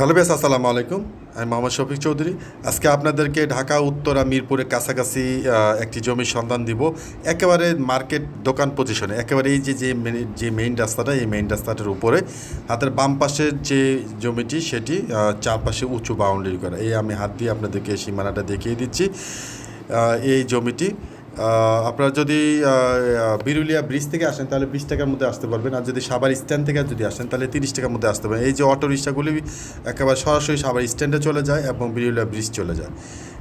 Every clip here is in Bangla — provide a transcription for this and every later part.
হ্যালো বেস আসসালামু আলাইকুম। আমি মোহাম্মদ শফিক চৌধুরী। আজকে আপনাদেরকে ঢাকা, উত্তরা, মিরপুরের কাছাকাছি একটি জমির সন্ধান দিব। একেবারে মার্কেট দোকান পজিশনে একেবারে এই যে যে যে মেইন রাস্তাটা, এই মেইন রাস্তাটার উপরে, হাতের বাম পাশের যে জমিটি, সেটি চারপাশে উঁচু বাউন্ডারি করা। এই আমি হাত দিয়ে আপনাদেরকে সীমানাটা দেখিয়ে দিচ্ছি। এই জমিটি আপনারা যদি বিরুলিয়া ব্রিজ থেকে আসেন, তাহলে বিশ টাকার মধ্যে আসতে পারবেন। আর যদি সাবার স্ট্যান্ড থেকে যদি আসেন, তাহলে তিরিশ টাকার মধ্যে আসতে পারবেন। এই যে অটো রিক্সাগুলি একেবারে সরাসরি সাভার স্ট্যান্ডে চলে যায় এবং বিরুলিয়া ব্রিজ চলে যায়।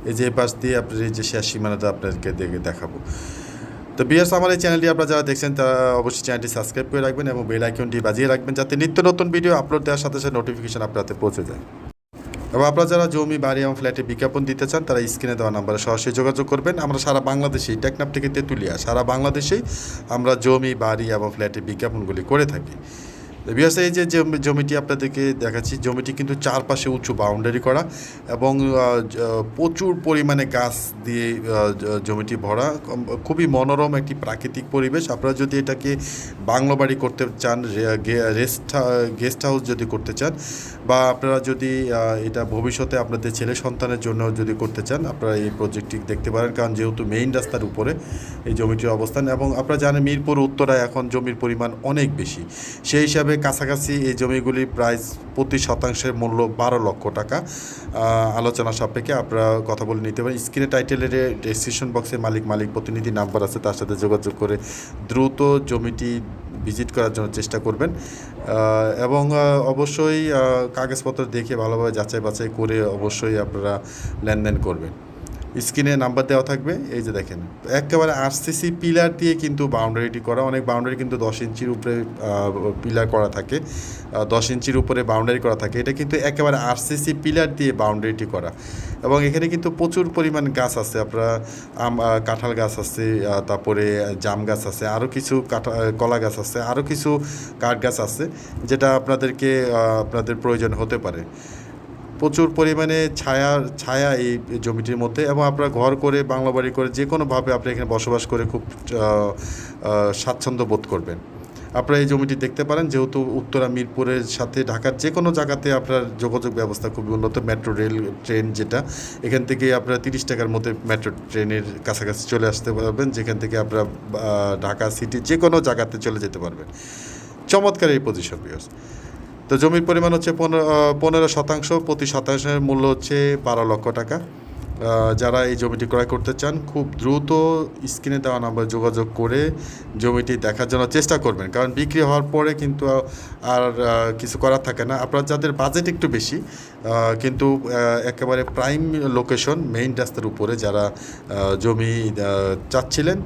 এই যে পাশ দিয়ে আপনার এই যে শেষ সীমানাটা আপনাদেরকে দেখে দেখাবো। তো বিয়ার্স, আমার এই চ্যানেলটি আপনারা যারা দেখছেন, তারা অবশ্যই চ্যানেলটি সাবস্ক্রাইব করে রাখবেন এবং বেল আইকনটি বাজিয়ে রাখবেন, যাতে নিত্য নতুন ভিডিও আপলোড দেওয়ার সাথে সাথে নোটিফিকেশন আপনাদের পৌঁছে যায়। এবং আপনারা যারা জমি, বাড়ি এবং ফ্ল্যাটে বিজ্ঞাপন দিতে চান, তারা স্ক্রিনে দেওয়া নাম্বারে সরাসরি যোগাযোগ করবেন। আমরা সারা বাংলাদেশেই টেকনাপ থেকে তেঁতুলিয়া, সারা বাংলাদেশেই আমরা জমি, বাড়ি এবং ফ্ল্যাটে বিজ্ঞাপনগুলি করে থাকি। বিয়াস যে জমিটি আপনাদেরকে দেখাচ্ছি, জমিটি কিন্তু চারপাশে উঁচু বাউন্ডারি করা এবং প্রচুর পরিমাণে গাছ দিয়ে জমিটি ভরা। খুবই মনোরম একটি প্রাকৃতিক পরিবেশ। আপনারা যদি এটাকে বাংলো বাড়ি করতে চান রেস্ট গেস্ট হাউস যদি করতে চান বা আপনারা যদি এটা ভবিষ্যতে আপনাদের ছেলে সন্তানের জন্য যদি করতে চান, আপনারা এই প্রজেক্টটি দেখতে পারেন। কারণ যেহেতু মেইন রাস্তার উপরে এই জমিটির অবস্থান এবং আপনারা জানেন মিরপুর, উত্তরায় এখন জমির পরিমাণ অনেক বেশি। সেই হিসাবে কাছাকাছি এই জমিগুলি প্রাইস প্রতি শতাংশের মূল্য বারো লক্ষ টাকা। আলোচনা সাপেক্ষে আপনারা কথা বলে নিতে পারেন। স্ক্রিনে টাইটেলের ডেসক্রিপশন বক্সে মালিক মালিক প্রতিনিধি নাম্বার আছে, তার সাথে যোগাযোগ করে দ্রুত জমিটি ভিজিট করার জন্য চেষ্টা করবেন। এবং অবশ্যই কাগজপত্র দেখে ভালোভাবে যাচাই বাছাই করে অবশ্যই আপনারা লেনদেন করবেন। স্ক্রিনে নাম্বার দেওয়া থাকবে, এই যে দেখেন। একেবারে আরসিসি পিলার দিয়ে কিন্তু বাউন্ডারিটি করা, অনেক বাউন্ডারি কিন্তু দশ ইঞ্চির উপরে পিলার করা থাকে দশ ইঞ্চির উপরে বাউন্ডারি করা থাকে। এটা কিন্তু একেবারে আরসিসি পিলার দিয়ে বাউন্ডারিটি করা। এবং এখানে কিন্তু প্রচুর পরিমাণ গাছ আছে, আপনারা আম কাঁঠাল গাছ আছে তারপরে জাম গাছ আছে আরও কিছু কাঁঠা কলা গাছ আছে আরও কিছু কাঠ গাছ আছে, যেটা আপনাদেরকে আপনাদের প্রয়োজন হতে পারে। প্রচুর পরিমাণে ছায়া ছায়া এই জমিটির মধ্যে এবং আপনারা ঘর করে, বাংলা বাড়ি করে যে কোনোভাবে আপনি এখানে বসবাস করে খুব স্বাচ্ছন্দ্য বোধ করবেন। আপনারা এই জমিটি দেখতে পারেন, যেহেতু উত্তরা, মিরপুরের সাথে ঢাকার যে কোনো জায়গাতে আপনার যোগাযোগ ব্যবস্থা খুবই উন্নত, মেট্রো, রেল, ট্রেন যেটা, এখান থেকে আপনারা তিরিশ টাকার মধ্যে মেট্রো ট্রেনের কাছাকাছি চলে আসতে পারবেন, যেখান থেকে আপনারা ঢাকা সিটি যে কোনো জায়গাতে চলে যেতে পারবেন। চমৎকার এই পজিশন বিয়ার্স তো জমির পরিমাণ হচ্ছে পনেরো শতাংশ, প্রতি শতাংশের মূল্য হচ্ছে বারো লক্ষ টাকা। যারা এই জমিটি ক্রয় করতে চান, খুব দ্রুত স্ক্রিনে দেওয়া নাম্বার যোগাযোগ করে জমিটি দেখার জন্য চেষ্টা করবেন। কারণ বিক্রি হওয়ার পরে কিন্তু আর কিছু করার থাকে না। আপনার যাদের বাজেট একটু বেশি কিন্তু একেবারে প্রাইম লোকেশন মেইন রাস্তার উপরে যারা জমি চাচ্ছিলেন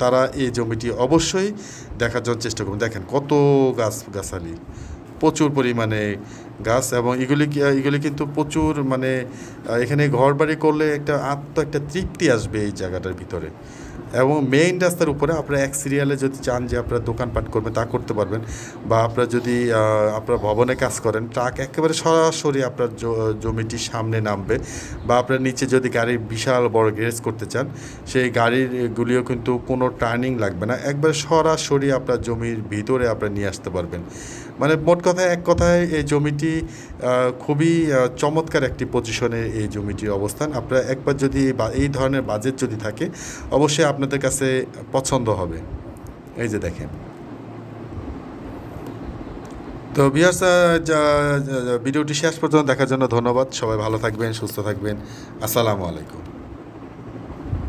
তারা এই জমিটি অবশ্যই দেখার জন্য চেষ্টা করবেন। দেখেন কত গাছ, গাছালি। প্রচুর পরিমাণে গাছ এবং এগুলি এগুলি কিন্তু প্রচুর মানে এখানে ঘর বাড়ি করলে একটা আত্ম, একটা তৃপ্তি আসবে এই জায়গাটার ভিতরে। এবং মেইন রাস্তার উপরে আপনারা এক সিরিয়ালে যদি চান যে আপনারা দোকানপাট করবেন, তা করতে পারবেন। বা আপনারা যদি আপনার ভবনে কাজ করেন, ট্রাক একেবারে সরাসরি আপনার জমিটির সামনে নামবে। বা আপনার নিচে যদি গাড়ির বিশাল বড় গ্যারেজ করতে চান, সেই গাড়ির গুলিও কিন্তু কোনো টার্নিং লাগবে না। একবার সরাসরি আপনার জমির ভিতরে আপনারা নিয়ে আসতে পারবেন। মানে মোট কথায় এক কথায় এই জমিটি খুবই চমৎকার একটি পজিশনে এই জমিটির অবস্থান। আপনারা একবার যদি এই ধরনের বাজেট যদি থাকে, অবশ্যই আপনাদের কাছে পছন্দ হবে। এই যে দেখেন। তো বিয়ার্স ভিডিওটি শেষ পর্যন্ত দেখার জন্য ধন্যবাদ। সবাই ভালো থাকবেন, সুস্থ থাকবেন। আসসালামু আলাইকুম।